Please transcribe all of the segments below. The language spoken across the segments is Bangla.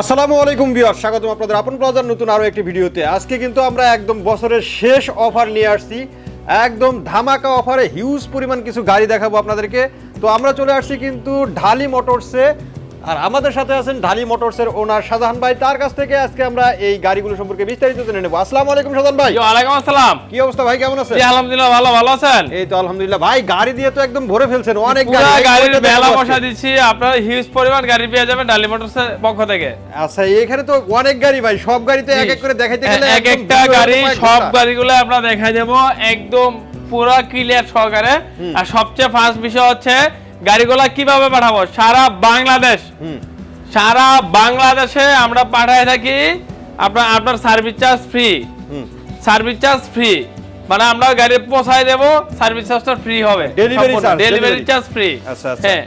আসসালামু আলাইকুম বিয়ার স্বাগতম আপনাদের আপন প্লাজার নতুন আরও একটি ভিডিওতে। আজকে কিন্তু আমরা একদম বছরের শেষ অফার নিয়ে আসছি। একদম ধামাকা অফারে হিউজ পরিমাণ কিছু গাড়ি দেখাবো আপনাদেরকে। তো আমরা চলে আসছি কিন্তু ঢালি মোটরসে আর আমাদের সাথে আছেন ঢালি মোটরসের ওনার শাহজাহান ভাই। তার কাছ থেকে আজকে আমরা এই গাড়িগুলো সম্পর্কে বিস্তারিত জেনে নেব। আসসালামু আলাইকুম শাহজাহান ভাই। ওয়ালাইকুম আসসালাম। কি অবস্থা ভাই কেমন আছেন? জি আলহামদুলিল্লাহ ভালো ভালো আছেন? এই তো আলহামদুলিল্লাহ। ভাই গাড়ি দিয়ে তো একদম ভরে ফেলছেন। অনেক গাড়ি গাড়ির বেলা বসা দিচ্ছি। আপনারা হিউজ পরিমাণ গাড়ি পেয়ে যাবেন ডালি মোটরসের পক্ষ থেকে। আচ্ছা এখানে তো অনেক গাড়ি ভাই। সব গাড়ি তো এক এক করে দেখাইতে গেলে এক একটা গাড়ি সব। গাড়িগুলো আমরা দেখাই দেবো। একদম পুরো ক্লিয়ার সহকারে। আর সবচেয়ে ফার্স্ট বিষয় হচ্ছে গাড়িগুলা কীভাবে পাঠাবো? সারা বাংলাদেশ। হুম। সারা বাংলাদেশে আমরা পাঠাই থাকি আপনার আপনার service charge free service charge free মানে আমরা গাড়ি পৌঁছায় দেবো সার্ভিস চার্জটা ফ্রি হবে। Delivery charge free. হ্যাঁ।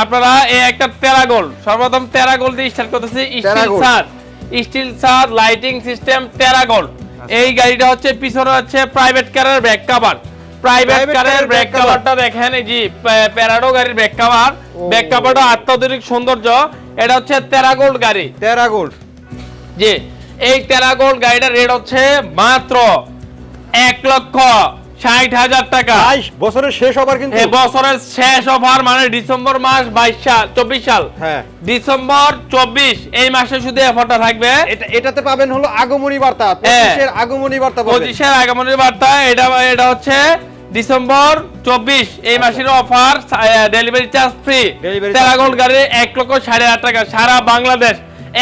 আপনারা এই একটা প্যারাগোল সর্বপ্রথম প্যারাগোল দিয়ে স্টার্ট করতেছি স্টিল সার স্টিল সার লাইটিং সিস্টেম আচ্ছা। এই গাড়িটা হচ্ছে পিছনে হচ্ছে প্রাইভেট কারের ব্যাক কভার প্রাইভেট কারের ব্যাক। কভারটা দেখেন এই যে প্যা- প্যারাডো গাড়ির ব্যাক কভার। ব্যাক কভারটা অত্যাধুনিক সৌন্দর্য এটা হচ্ছে টেরাগোল্ড গাড়ি টেরা গোল্ড জি এই টেরাগোল্ড গাড়িটার রেট হচ্ছে মাত্র এক লক্ষ ষাট হাজার টাকা। বছরের শেষ হবার কিন্তু বছরের শেষ অফার মানে ডিসেম্বর মাস বাইশ সাল চব্বিশ সাল। হ্যাঁ। ডিসেম্বর চব্বিশ এই মাসে শুধু অফারটা থাকবে। এটাতে পাবেন হলো আগমনী বার্তা হ্যাঁ। পঁচিশের আগমনী বার্তা পঁচিশের আগামী বার্তা এটা এটা হচ্ছে ডিসেম্বর চব্বিশ এই মাসের অফার ডেলিভারি চার্জ ফ্রি টেরাগোল্ড গাড়ি এক লক্ষ সাড়ে আট টাকা সারা বাংলাদেশ।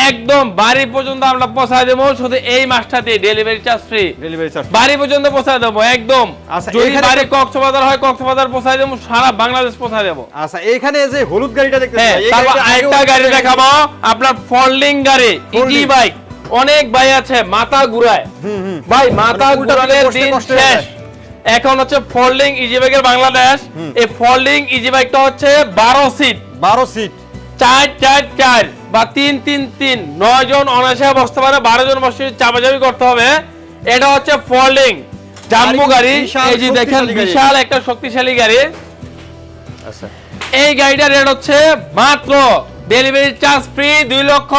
একদম বাড়ি পর্যন্ত আমরা পৌঁছায় দেবো শুধু এই মাসটাতে delivery charge free delivery charge বাড়ি পর্যন্ত পৌঁছায় দেবো একদম। আচ্ছা, যদি বাড়ি কক্সবাজার হয় কক্সবাজার পৌঁছায় দেবো সারা বাংলাদেশ পৌঁছায় দেবো। আচ্ছা এখানে যে হলুদ গাড়িটা দেখতে হ্যাঁ তারপর আরেকটা গাড়ি দেখাবো আপনার ফোল্ডিং গাড়ি ইজি বাইক অনেক ভাই আছে মাথা ঘুরায়। ভাই মাথা মানে দিকে বসতে দিন শেষ। এখন হচ্ছে ফোল্ডিং ইজি বাইকের বাংলাদেশ। এই ফোল্ডিং ইজি বাইকটা হচ্ছে বারো সিট বারো সিট চার চার চার। বা তিন তিন তিন নয় জন অনায়াসে বসতে পারে বারো জন বসে চাপাচাপি করতে হবে। এটা হচ্ছে ফলিং জাম্বু গাড়ি গাড়ি এই যে দেখেন বিশাল একটা শক্তিশালী গাড়ি। আচ্ছা। এই গাড়িটার রেট হচ্ছে মাত্র ডেলিভারি চার্জ ফ্রি দুই লক্ষ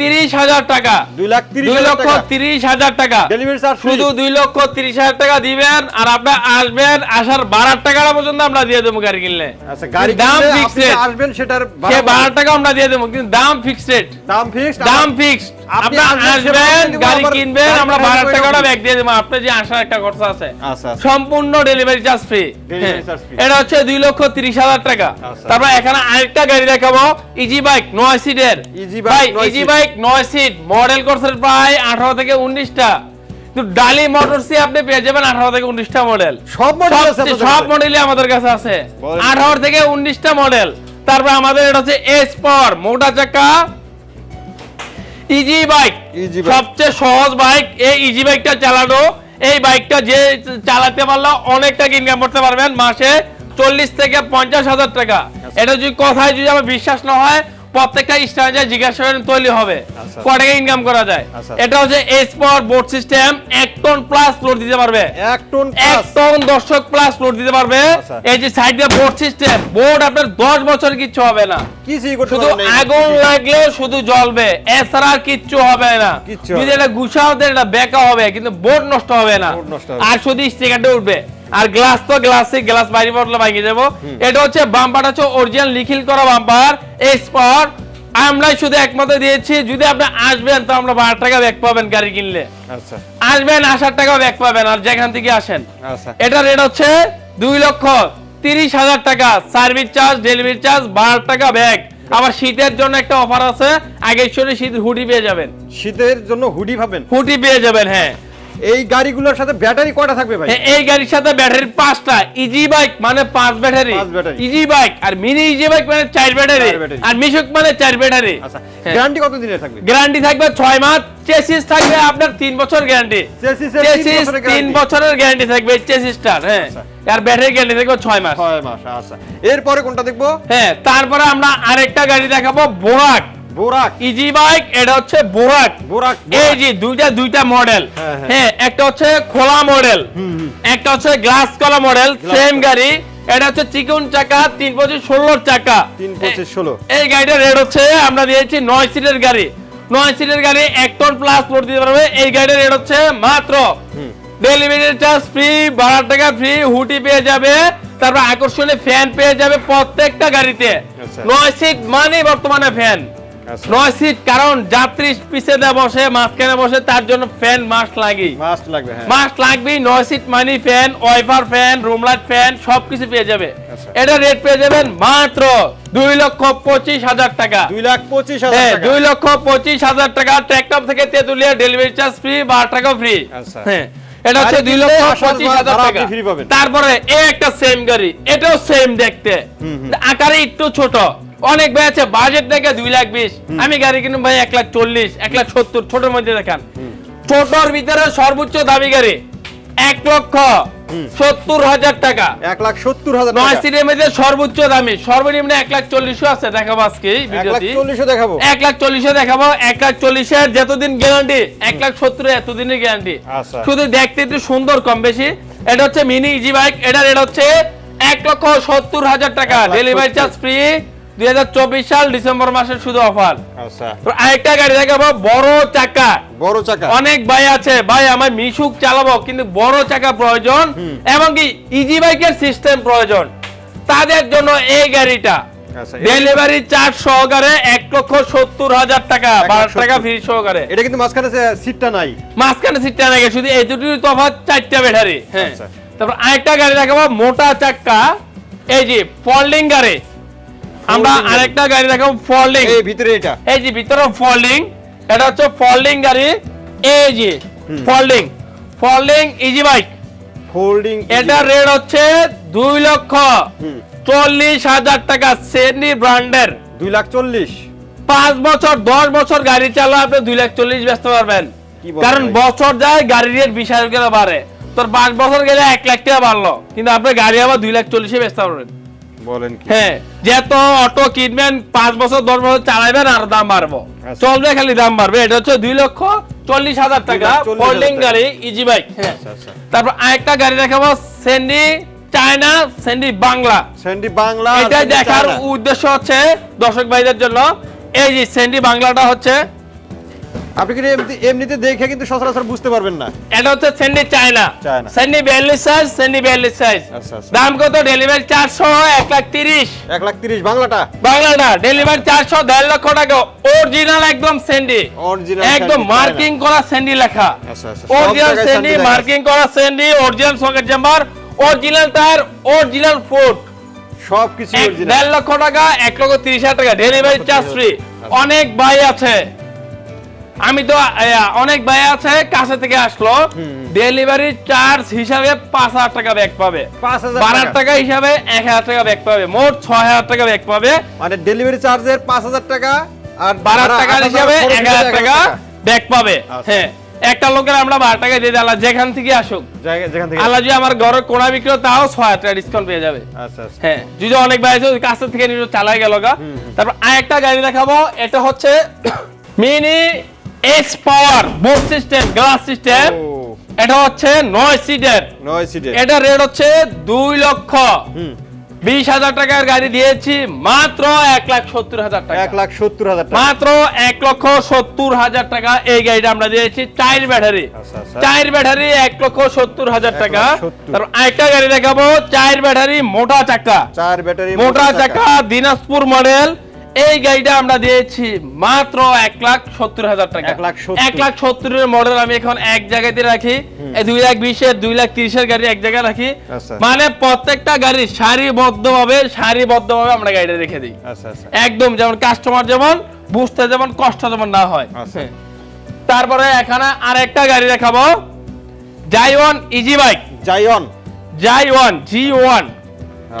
তিরিশ হাজার টাকা। দুই লাখ দুই লক্ষ তিরিশ হাজার টাকা। শুধু দুই লক্ষ তিরিশ হাজার টাকা দিবেন আর আপনার আসবেন আসার বারো টাকাটা পর্যন্ত আমরা দিয়ে দেবো গাড়ি কিনলে। আচ্ছা দাম ফিক্সড আসবেন সেটার বারো টাকা আমরা দিয়ে দেবো কিন্তু দাম ফিক্সড দাম ফিক্সড দাম ফিক্স আপনি আসবেন, সেবা আসবেন দিয়ে দেবো, গাড়ি কিনবেন আমরা পাঠাবো টাকাটা ব্যাগ দিয়ে দেবো আপনার যে আসার একটা খরচা আছে। আচ্ছা আচ্ছা। সম্পূর্ণ delivery charge free Delivery charge free। এটা হচ্ছে দুই লক্ষ তিরিশ হাজার টাকা। আচ্ছা। তারপর এখানে আরেকটা গাড়ি দেখাবো ইজি বাইক নয় সিটের ভাই ইজি বাইক নয় সিট মডেল করছে প্রায় আঠারো থেকে উনিশটা। কিন্তু ডালি মোটরসে আপনি পেয়ে যাবেন আঠারো থেকে উনিশটা মডেল সব মডেল সব- মডেলই আমাদের কাছে আছে। আঠারো থেকে উনিশটা মডেল তারপর আমাদের এটা হচ্ছে এস পর মোটা চাকা ইজি বাইক সবচেয়ে সহজ বাইক এই ইজি বাইকটা চালানো। এই বাইকটা যে চালাতে পারল অনেক টাকা ইনকাম করতে পারবেন মাসে চল্লিশ থেকে পঞ্চাশ হাজার টাকা। এটা যদি কথায় যদি আমার বিশ্বাস না হয় প্রত্যেকটা স্ট্যান্ডে জিজ্ঞাসা করেন তৈরি হবে। আচ্ছা। ক টাকা ইনকাম করা যায়? আচ্ছা। এটা হচ্ছে এস পর বোর্ড সিস্টেম এক টন প্লাস লোড দিতে পারবে। এক টন এক টন দর্শক প্লাস লোড দিতে পারবে। আচ্ছা। এই যে সাইডে বোর্ড সিস্টেম বোর্ড আপনার দশ বছর কিচ্ছু হবে না। কিছুই করতে শুধু আগুন লাগলে শুধু জ্বলবে। এছাড়া আর কিচ্ছু হবে না। যদি এটা গুছাও দেন এটা বেকা হবে কিন্তু বোর্ড নষ্ট হবে না। আর শুধু স্টিকারটা উঠবে। আর গ্লাস তো গ্লাসে গ্লাস বাইরে পড়লে ভাঙে যাব। এটা হচ্ছে বাম্পারটা হচ্ছে অরিজিনাল লিখিল করা বাম্পার এক্সপার্ট আমরাই শুধু একমাত্র দিয়েছি যদি আপনি আসবেন তো আমরা বারো টাকা ব্যাগ পাবেন গাড়ি কিনলে। আচ্ছা। আসবেন আসার টাকা ব্যাগ পাবেন আর যেখান থেকে আসেন। আচ্ছা। এটা রেট হচ্ছে দুই লক্ষ তিরিশ হাজার টাকা। সার্ভিস চার্জ ডেলিভারি চার্জ বারো টাকা ব্যাগ আবার শীতের জন্য একটা অফার আছে আগে শুনে শীত হুডি পেয়ে যাবেন। শীতের জন্য হুডি পাবেন? হুডি পেয়ে যাবেন হ্যাঁ। এই গাড়িগুলোর সাথে ব্যাটারি কয়টা থাকবে ভাই? এই গাড়ির সাথে ব্যাটারি পাঁচটা। ইজি বাইক মানে পাঁচ ব্যাটারি। ইজি বাইক আর মিনি ইজি বাইক মানে চার ব্যাটারি। আর মিশুক মানে চার ব্যাটারি। আচ্ছা। গ্যারান্টি কত দিনের থাকবে? গ্যারান্টি থাকবে ছয় মাস। চেসিস থাকবে আপনার তিন বছর গ্যারান্টি চেসিস বছরের তিন বছরের গ্যারান্টি থাকবে চেসিসটার হ্যাঁ। আচ্ছা। আর ব্যাটারি গ্যারান্টি থাকবে ছয় মাস। ছয় মাস আচ্ছা। এরপরে কোনটা দেখব? হ্যাঁ তারপরে আমরা আরেকটা গাড়ি দেখাবো বোরাক। বোরাক। ইজি বাইক এটা হচ্ছে বোরাক। বোরাক এই যে দুইটা দুইটা মডেল হ্যাঁ, হ্যাঁ। হ্যাঁ একটা হচ্ছে খোলা মডেল একটা হচ্ছে গ্লাস কলা মডেল সেম গাড়ি। এটা হচ্ছে চিকন চাকা তিন পঁচিশ ষোলোর চাকা। তিন পঁচিশ ষোলো। এই গাড়িটার রেট হচ্ছে আমরা দিয়েছি নয় সিটের গাড়ি। নয় সিটের গাড়ি এক টন প্লাস লোড দিতে পারবে। এই গাড়ির রেট হচ্ছে মাত্র ডেলিভারি চার্জ ফ্রি বারো টাকা ফ্রি হুটি পেয়ে যাবে। তারপর আকর্ষণীয় ফ্যান পেয়ে যাবে প্রত্যেকটা গাড়িতে। আচ্ছা। নয় সিট মানে বর্তমানে ফ্যান নয় সিট কারণ যাত্রী পিছে বসে মাঝখানে বসে তার জন্য ফ্যান মাস্ট লাগে মাস্ট লাগবে হ্যাঁ। মাস্ট লাগবেই নয় seat mini fan wiper fan room light fan সবকিছু পেয়ে যাবে। আচ্ছা। এটা রেট পেয়ে যাবেন মাত্র দুই লক্ষ পঁচিশ হাজার টাকা। দুই লাখ পঁচিশ হাজার হ্যাঁ দুই লক্ষ পঁচিশ হাজার টাকা। থেকে তেতুলিয়া ডেলিভারি চার্জ ফ্রি বারো টাকা ফ্রি আচ্ছা। হ্যাঁ এটা হচ্ছে দুই লক্ষ পঁচিশ হাজার টাকা। তারপরে এ একটা সেম গাড়ি এটাও সেম দেখতে। আকারে একটু ছোট। অনেক ভাই আছে বাজেট দেখে দুই লাখ বিশ। আমি গাড়ি কিনুম ভাই এক লাখ চল্লিশ এক লাখ সত্তর ছোটোর মধ্যে দেখান। ছোটর ভিতরে সর্বোচ্চ দামি গাড়ি এক লক্ষ সত্তর হাজার টাকা। এক লাখ সত্তর হাজার নয় সিটের মধ্যে সর্বোচ্চ দামি সর্বনিম্ন এক লাখ চল্লিশও আছে দেখাবো আজকে চল্লিশও দেখাবো। এক লাখ দেখাবো এক লাখ চল্লিশের যতদিন গ্যারান্টি এক লাখ সত্তর এতদিনের গ্যারান্টি। আচ্ছা। শুধু দেখতে একটু সুন্দর কম বেশি। এটা হচ্ছে মিনি ইজি বাইক এটার এটা হচ্ছে এক লক্ষ সত্তর হাজার টাকা। ডেলিভারি চার্জ ফ্রি দুই হাজার চব্বিশ সাল ডিসেম্বর মাসের শুধু অফার। আচ্ছা। আরেকটা গাড়ি দেখাবো বড় চাকা। বড় চাকা। অনেক ভাই আছে ভাই আমার মিশুক চালাবো কিন্তু বড় চাকা প্রয়োজন। এবং কি ইজি বাইকের সিস্টেম প্রয়োজন। তাদের জন্য এই গাড়িটা। আচ্ছা ডেলিভারি চার্জ সহকারে এক লক্ষ সত্তর হাজার টাকা বারো টাকা ফ্রি সহকারে। এটা কিন্তু মাঝখানে সিটটা নাই। মাঝখানে সিটটা নাকি শুধু এই দুটির তফাৎ চারটা ব্যাটারি হ্যাঁ। আচ্ছা। তারপর আরেকটা গাড়ি দেখাবো মোটা চাক্কা এই যে ফোল্ডিং গাড়ি। আমরা। আরেকটা গাড়ি দেখাবো ফোল্ডিং এই ভিতরে এটা। এই যে ভিতরে ফোল্ডিং এটা হচ্ছে ফোল্ডিং গাড়ি এই যে। Folding folding easy bike folding এটা রেট হচ্ছে দুই লক্ষ চল্লিশ হাজার টাকা সেনি ব্র্যান্ডের দুই লাখ চল্লিশ। পাঁচ বছর দশ বছর গাড়ি চালা আপনি দুই লাখ চল্লিশ বেচতে পারবেন। কারণ বছর যায় গাড়ির রেট বিশ হাজার করে বাড়ে। তোর পাঁচ বছর গেলে এক লাখ টাকা বাড়লো। কিন্তু আপনি গাড়ি আবার দুই লাখ চল্লিশে বেচতে পারবেন। বলেন কি? হ্যাঁ অটো কিনবেন পাঁচ বছর দশ বছর চালাবেন আর দাম বাড়বো। আচ্ছা। চলবে খালি দাম বাড়বে। এটা হচ্ছে দুই লক্ষ চল্লিশ হাজার টাকা ফোল্ডিং গাড়ি ইজি বাইক হ্যাঁ আচ্ছা আচ্ছা। তারপর আরেকটা গাড়ি দেখাবো Sandy China Sandy Bangla Sandy Bangla এটা দেখার উদ্দেশ্য হচ্ছে দর্শক ভাইদের জন্য। এই যে সেন্ডি বাংলাটা হচ্ছে আপনি কিন্তু এমনিতে দেখে কিন্তু সচরাচর বুঝতে পারবেন না। এটা হচ্ছে সেন্ডি চায়না। সেন্ডি বিয়াল্লিশ সাইজ সেন্ডি বিয়াল্লিশ সাইজ আচ্ছা আচ্ছা। দাম কত? ডেলিভারি চারশো এক লাখ তিরিশ। এক লাখ তিরিশ বাংলাটা? বাংলাটা। ডেলিভারি চারশো দেড় লক্ষ টাকা। অরিজিনাল একদম সেন্ডি অরিজিনাল একদম মার্কিং করা সেন্ডি লেখা। অরিজিনাল সেন্ডি মার্কিং করা Sandy original socket chamber original tyre original food সব কিছু এক অরিজিনাল দেড় লক্ষ টাকা এক লক্ষ তিরিশ হাজার টাকা। ডেলিভারি চার্জ ফ্রি অনেক ভাই আছে। আমি তো অনেক ভাই আছে কাছে থেকে আসলো। ডেলিভারি চার্জ হিসাবে পাঁচ হাজার টাকা ব্যাক পাবে। বারো টাকা। হিসাবে এক হাজার টাকা ব্যাক পাবে। মোট ছয় হাজার টাকা ব্যাক পাবে। মানে ডেলিভারি চার্জের পাঁচ হাজার টাকা আর বারো টাকা হিসাবে এক হাজার টাকা ব্যাক পাবে। আচ্ছা। হ্যাঁ একটা লোকের আমরা বারো টাকা দিয়ে দিলাম যেখান থেকে আসুক। আল্লাহ যদি আমার ঘরে কোনা বিক্রি তাও ছয় হাজার টাকা ডিসকাউন্ট পেয়ে যাবে। আচ্ছা আচ্ছা। হ্যাঁ যদি অনেক ভাই আছে কাছে থেকে নিয়ে চালাই গেল গা। তারপর আরেকটা গাড়ি দেখাবো এটা হচ্ছে mini X power board system glass system এটা হচ্ছে নয় সিটের নয় সিটে এটা রেট হচ্ছে দুই লক্ষ। বিশ হাজার টাকার গাড়ি দিয়েছি মাত্র এক লাখ সত্তর হাজার টাকা। এক লাখ সত্তর হাজার মাত্র এক লক্ষ সত্তর হাজার টাকা এই গাড়িটা আমরা দিয়েছি চার ব্যাটারি চার ব্যাটারি এক লক্ষ সত্তর হাজার টাকা। তারপর আরেকটা গাড়ি দেখাবো চার ব্যাটারি মোটা চাকা। চার ব্যাটারি মোটা চাকা। দিনাজপুর মডেল এই গাড়িটা আমরা দিয়েছি মাত্র এক লাখ সত্তর হাজার টাকা। এক লাখ সত্তরের মডেল আমি এখন এক জায়গাতে রাখি। দুই লাখ বিশের দুই লাখ তিরিশের গাড়ি এক জায়গায় রাখি। আচ্ছা। মানে প্রত্যেকটা গাড়ি সারিবদ্ধ ভাবে সারিবদ্ধ ভাবে আমরা গাড়িটা রেখে দিই। আচ্ছা আচ্ছা। একদম যেমন কাস্টমার যেমন বুঝতে যেমন কষ্ট যেমন না হয়। তারপরে এখানে আরেকটা গাড়ি দেখাবো। জাইওয়ান ইজি বাইক জাইন জাই ওয়ান জি ওয়ান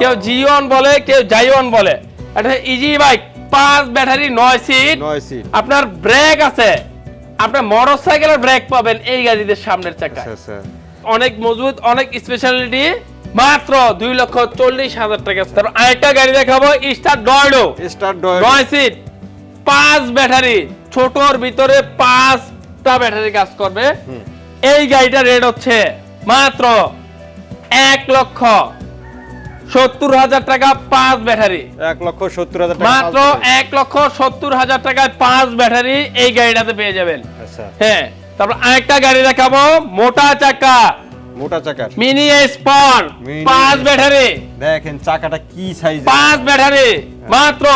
কেউ। জি ওয়ান বলে কেউ জাই ওয়ান বলে। এটা ইজি বাইক পাঁচ ব্যাটারি নয় সিট। নয় সিট। আপনার ব্রেক আছে। আপনার মোটর সাইকেলের ব্রেক পাবেন এই গাড়িদের সামনের চাকা আচ্ছা আচ্ছা। অনেক মজবুত অনেক স্পেশালিটি মাত্র দুই লক্ষ চল্লিশ হাজার টাকা। তারপর আরেকটা গাড়ি দেখাবো স্টার ডয়ডো। স্টার ডয় নয় সিট পাঁচ ব্যাটারি। ছোটর ভিতরে পাঁচটা ব্যাটারি কাজ করবে। এই গাড়িটা রেট হচ্ছে মাত্র এক লক্ষ সত্তর হাজার টাকা পাঁচ ব্যাটারি। এক লক্ষ সত্তর হাজার মাত্র এক লক্ষ সত্তর হাজার টাকায় পাঁচ ব্যাটারি এই গাড়িটাতে পেয়ে যাবেন। আচ্ছা। হ্যাঁ তারপর আরেকটা গাড়ি দেখাবো মোটা চাকা। মোটা চাকার। মিনি স্পর পাঁচ ব্যাটারি। দেখেন চাকাটা কি সাইজ পাঁচ ব্যাটারি মাত্র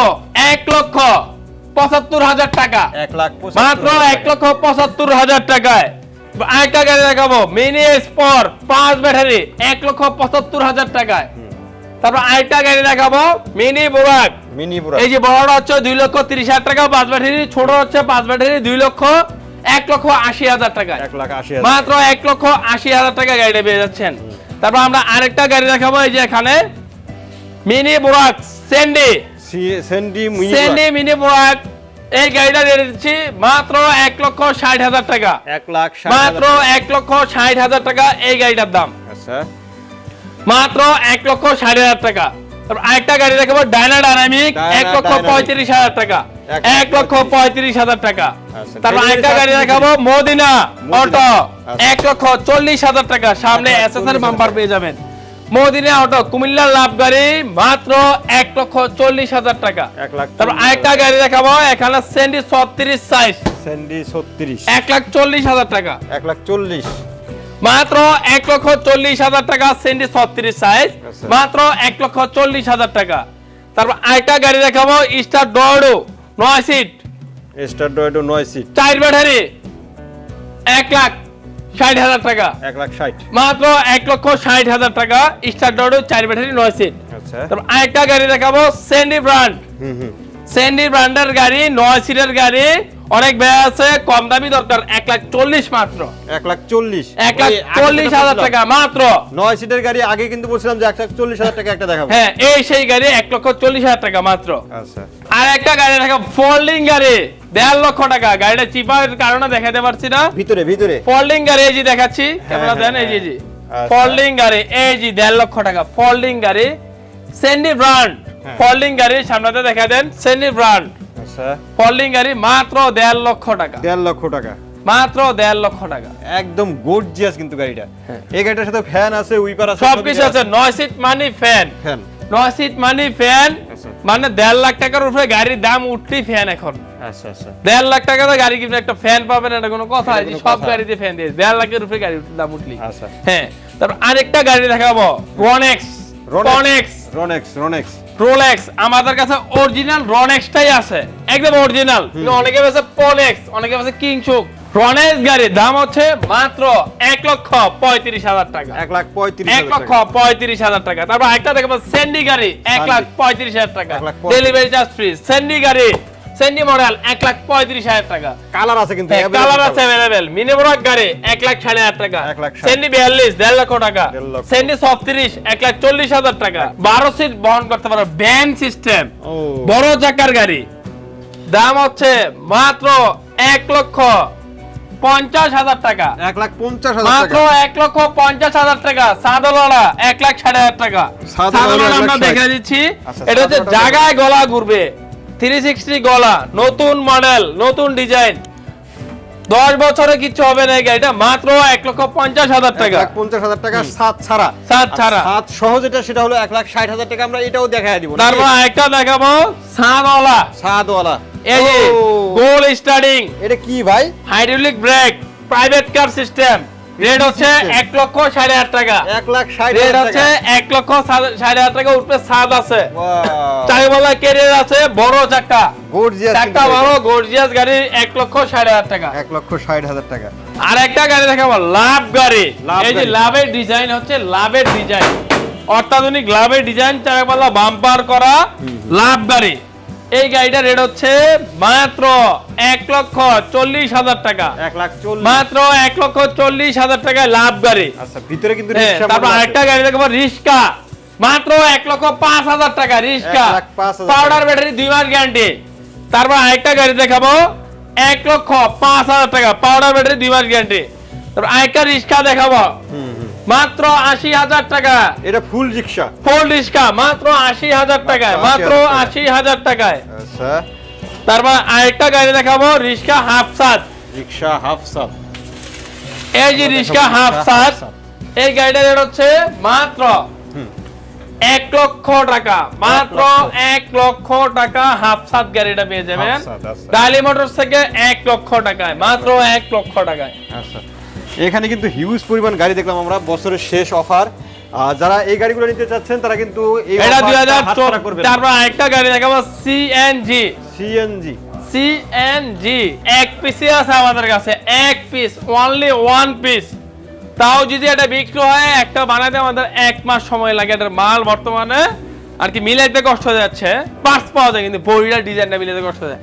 এক লক্ষ পঁচাত্তর হাজার টাকা। এক লাখ মাত্র এক লক্ষ পঁচাত্তর হাজার টাকায়। আরেকটা গাড়ি দেখাবো মিনি স্পর পাঁচ ব্যাটারি এক লক্ষ পঁচাত্তর হাজার টাকায়। তারপর আরেকটা গাড়ি দেখাবো মিনি বোরাক। মিনি পুরা এই যে বড়টা হচ্ছে দুই লক্ষ তিরিশ হাজার টাকা পাঁচ ব্যাটারি ছোট হচ্ছে পাঁচ ব্যাটারি দুই লক্ষ এক লক্ষ আশি হাজার হাজার। মাত্র এক লক্ষ আশি হাজার টাকা গাড়িটা পেয়ে যাচ্ছেন। তারপর আমরা আরেকটা গাড়ি দেখাবো এই যে এখানে মিনি বোরাক সেন্ডি সেন্ডি মিনি সেন্ডি মিনি বোরাক এই গাড়িটা রেট দিচ্ছি মাত্র এক লক্ষ ষাট হাজার টাকা। এক লাখ মাত্র এক লক্ষ ষাট হাজার টাকা এই গাড়িটার দাম। আচ্ছা। মাত্র এক লক্ষ ষাট হাজার টাকা। আরেকটা গাড়ি দেখাবো ডায়না ডায়নামিক এক লক্ষ পঁয়ত্রিশ হাজার টাকা। এক লক্ষ পঁয়ত্রিশ। হাজার টাকা। আচ্ছা, তারপর আরেকটা গাড়ি দেখাবো মদিনা মদিনা। অটো আচ্ছা। এক লক্ষ চল্লিশ হাজার টাকা। সামনে লাখ এসএসআর চল্লিশ বাম্পার পেয়ে যাবেন। মদিনা অটো কুমিল্লার লাভ গাড়ি মাত্র এক লক্ষ চল্লিশ হাজার টাকা। তারপর আরেকটা গাড়ি দেখাবো এখানে সেন্ডি ছত্রিশ সাইজ সেন্ডি ছত্রিশ। এক লাখ চল্লিশ হাজার টাকা। এক লাখ চল্লিশ। মাত্র এক লক্ষ চল্লিশ হাজার টাকা সেন্টি ছত্রিশ সাইজ। মাত্র এক লক্ষ চল্লিশ হাজার টাকা। তারপর আরেকটা গাড়ি দেখাবো স্টার ডোডো নয় সিট স্টার ডয়েডো নয় সিট চার ব্যাটারি এক লাখ ষাট হাজার টাকা। এক লাখ ষাট। মাত্র এক লক্ষ ষাট হাজার টাকা স্টার ডোডো চার ব্যাটারি নয় সিট তারপর আরেকটা গাড়ি দেখাবো সেন্ডি ব্র্যান্ড সেন্ডি ব্র্যান্ডের গাড়ি নয় সিটের গাড়ি। অনেক ব্যয় আছে কম দামি দরকার এক লাখ চল্লিশ মাত্র। এক লাখ চল্লিশ। এক লাখ চল্লিশ হাজার টাকা মাত্র। নয় সিটের গাড়ি আগে কিন্তু বলছিলাম যে এক লাখ চল্লিশ হাজার টাকা একটা দেখাবো। হ্যাঁ এই সেই গাড়ি এক লক্ষ চল্লিশ হাজার টাকা মাত্র। আচ্ছা। আর একটা গাড়ি দেখা ফোল্ডিং গাড়ি দেড় লক্ষ টাকা। গাড়িটা চিপার কারণে দেখাতে পারছি না। ভিতরে ভিতরে। ফোল্ডিং গাড়ি এই যে দেখাচ্ছি ক্যামেরা হ্যাঁ, দেন এই যে আচ্ছা। ফোল্ডিং গাড়ি এই যে দেড় লক্ষ টাকা। ফোল্ডিং গাড়ি সেন্ডি ব্র্যান্ড হ্যাঁ। ফোল্ডিং গাড়ি সামনেতে দেখা দেন সেন্ডি ব্র্যান্ড আচ্ছা ফোল্ডিং গাড়ি মাত্র দেড় লক্ষ টাকা। দেড় লক্ষ টাকা। মাত্র দেড় লক্ষ টাকা। একদম গর্জিয়াস কিন্তু গাড়িটা। হ্যাঁ। এই গাড়িটার সাথে ফ্যান আছে উইপার আছে সবকিছু আছে। নয় সিট মানি ফ্যান ফ্যান নয় সিট মানি ফ্যান। মানে দেড় লাখ টাকার উপরে গাড়ির দাম উঠলেই ফ্যান এখন। দেড় লাখ টাকা তো গাড়ি কিনলে একটা ফ্যান পাবেন এটা কোনো কথা এটা সব। গাড়িতে ফ্যান দিয়ে দেড় লাখের উপরে গাড়ি দাম উঠলি হ্যাঁ তারপর আরেকটা গাড়ি দেখাবো। রনেক্স রনেক্স রনেক্স রনেক্স রোলেক্স আমাদের কাছে অরিজিনাল রনেক্সটাই আছে। একদম অরিজিনাল অনেকে বলছে পলেক্স অনেকে বলছে কিংশুক রনেক্স গাড়ির দাম হচ্ছে মাত্র এক লক্ষ পঁয়ত্রিশ হাজার টাকা। এক লাখ পঁয়ত্রিশ এক লক্ষ পঁয়ত্রিশ হাজার টাকা। তারপর একটা দেখাবো সেন্ডি গাড়ি এক। লাখ পঁয়ত্রিশ হাজার টাকা। ডেলিভারি চার্জ ফ্রি সেন্ডি গাড়ি সেন্ডি মডেল এক লাখ পঁয়ত্রিশ হাজার টাকা। কালার আছে কিন্তু কালার আছে। অ্যাভেলেবেল মিনি ব্রক গাড়ি এক লাখ ষাট হাজার টাকা। সেন্ডি বিয়াল্লিশ দেড় লক্ষ টাকা। সেন্ডি ছত্রিশ এক লাখ চল্লিশ হাজার টাকা। বারো সিট বহন করতে পারো ব্যান সিস্টেম বড় চাকার গাড়ি। দাম হচ্ছে মাত্র এক লক্ষ পঞ্চাশ হাজার টাকা। এক লাখ পঞ্চাশ হাজার মাত্র এক লক্ষ পঞ্চাশ হাজার টাকা। সাদলড়া এক লাখ ষাট হাজার টাকা। সাদলড়া আমরা। দেখে দিচ্ছি। আচ্ছা, এটা হচ্ছে জায়গায় গলা ঘুরবে। থ্রি সিক্সটি গলা নতুন মডেল নতুন ডিজাইন দশ বছরে কিছু হবে না গাড়িটা মাত্র এক লক্ষ পঞ্চাশ হাজার টাকা। পঞ্চাশ হাজার টাকা সাত ছাড়া। সাত ছাড়া। সাত সহ যেটা সেটা হলো এক লাখ ষাট হাজার টাকা আমরা এটাও দেখাই দিব। তারপর একটা দেখাবো সাদওয়ালা। সাদওয়ালা। এই গোল স্টার্টিং এটা কি ভাই? Hydraulic brake private car system rate হচ্ছে এক লক্ষ সাড়ে আট টাকা। এক লাখ রেট হচ্ছে এক লক্ষ সাড়ে- আট টাকা উপরে ছাদ আছে। ক্যারিয়ার আছে বড় চাকা। Gorgeous চাকা বড় গর্জিয়াস গাড়ি এক লক্ষ সাড়ে আট টাকা। এক লক্ষ ষাট হাজার টাকা। আর একটা গাড়ি দেখাবো লাভ গাড়ি। এই যে। লাভের ডিজাইন হচ্ছে লাভের ডিজাইন অত্যাধুনিক লাভের ডিজাইন চারপাল্লা বাম্পার করা লাভ গাড়ি। এই গাড়িটার রেট হচ্ছে মাত্র এক লক্ষ চল্লিশ হাজার টাকা। এক লাখ মাত্র এক লক্ষ চল্লিশ হাজার টাকায় লাভ গাড়ি। আচ্ছা ভিতরে কিন্তু হ্যাঁ, তারপর আরেকটা গাড়ি দেখব রিস্কা মাত্র এক লক্ষ পাঁচ হাজার টাকা হাজার পাউডার ব্যাটারি দুই মাস গ্যারান্টি তারপর আরেকটা গাড়ি দেখাবো এক লক্ষ পাঁচ হাজার টাকা। পাউডার ব্যাটারি দুই মাস গ্যারান্টি তারপর আরেকটা রিস্কা দেখাবো। মাত্র আশি হাজার টাকা। এটা ফুল রিক্সা। ফুল রিস্কা মাত্র আশি হাজার টাকায় মাত্র আশি হাজার টাকায়। আচ্ছা। তারপর আরেকটা গাড়ি দেখাবো রিস্কা হাফ সাত। রিক্সা হাফ সাত। এই যে রিস্কা হাফ সাত এই গাড়িটার রেট হচ্ছে মাত্র এক লক্ষ টাকা। মাত্র এক লক্ষ। টাকা হাফ সাত গাড়িটা পেয়ে যাবেন। আচ্ছা। ডালি মোটরস থেকে এক লক্ষ টাকায় মাত্র এক লক্ষ টাকায়। আচ্ছা। এখানে কিন্তু হিউজ পরিমাণ গাড়ি দেখলাম আমরা বছরের শেষ অফার যারা এই গাড়িগুলো নিতে চাচ্ছেন তারা কিন্তু এটা তারপর একটা গাড়ি দেখাবো সিএনজি সিএনজি সিএনজি এক পিসই আছে আমাদের কাছে এক পিস অনলি ওয়ান পিস তাও যদি এটা বিক্রি হয় একটা বানাতে আমাদের এক মাস সময় লাগে এটার মাল বর্তমানে আর কি মিলাইতে কষ্ট হয়ে যাচ্ছে। পার্টস পাওয়া যায় কিন্তু বইটা ডিজাইনটা মিলাইতে কষ্ট হয়ে যায়।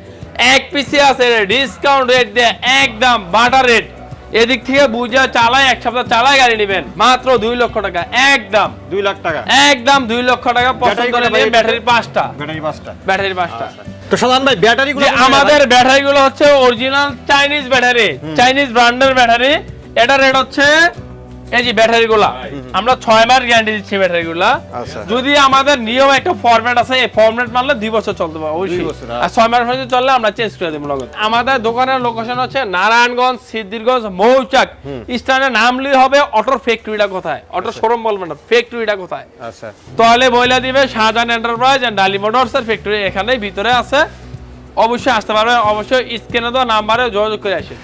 এক পিসি আছে ডিসকাউন্ট রেট দিয়ে একদম বাটার রেট এদিক থেকে বুঝে চালায় এক সপ্তাহ চালায় গাড়ি নেবেন। মাত্র দুই লক্ষ টাকা একদম। দুই লাখ টাকা। একদম দুই লক্ষ টাকা পছন্দ করে? ব্যাটারি পাঁচটা। ব্যাটারি পাঁচটা। ব্যাটারি পাঁচটা। তো সাধারণ ভাই ব্যাটারি গুলো আমাদের ব্যাটারি গুলো হচ্ছে অরিজিনাল চাইনিজ ব্যাটারি চাইনিজ ব্র্যান্ডের ব্যাটারি। এটা রেট হচ্ছে এই যে ব্যাটারি গুলা আমরা ছয় মাস গ্যারান্টি দিচ্ছি ব্যাটারি গুলা আচ্ছা। যদি আমাদের নিয়ম একটা ফরম্যাট আছে এই ফরম্যাট মানলে দুই বছর চলতে অবশ্যই। আর ছয় মাস পর্যন্ত চললে আমরা চেঞ্জ করে দেবো আমাদের দোকানের লোকেশন হচ্ছে নারায়ণগঞ্জ সিদ্ধিরগঞ্জ মৌচাক। স্থানে নামলে হবে অটোর ফ্যাক্টরিটা কোথায়? অটো শোরুম বলবেন না ফ্যাক্টরিটা কোথায়? আচ্ছা। তাহলে বইলা দিবে Shahjahan enterprise and Dali motors এর ফ্যাক্টরি এখানেই ভিতরে আছে। অবশ্যই আসতে পারবেন অবশ্যই স্ক্রিনে দেওয়া নাম্বারে যোগাযোগ করে আসেন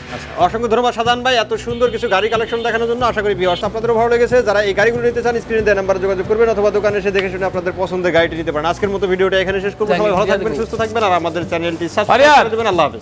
অসংখ্য ধন্যবাদ সাধারণ ভাই এত সুন্দর কিছু গাড়ি কালেকশন দেখানোর জন্য আশা করি বিয়ার্স আপনাদেরও ভালো লেগেছে। যারা এই গাড়িগুলো নিতে চান স্ক্রিনে দেওয়া নাম্বারে যোগাযোগ করবেন অথবা দোকানে এসে দেখে শুনে আপনাদের পছন্দের গাড়িটি নিতে পারেন। আজকের মতো ভিডিওটা এখানে শেষ করব। সবাই ভালো থাকবেন সুস্থ থাকবেন আর আমাদের চ্যানেলটি সাবস্ক্রাইব করে দেবেন। আল্লাহ হাফেজ।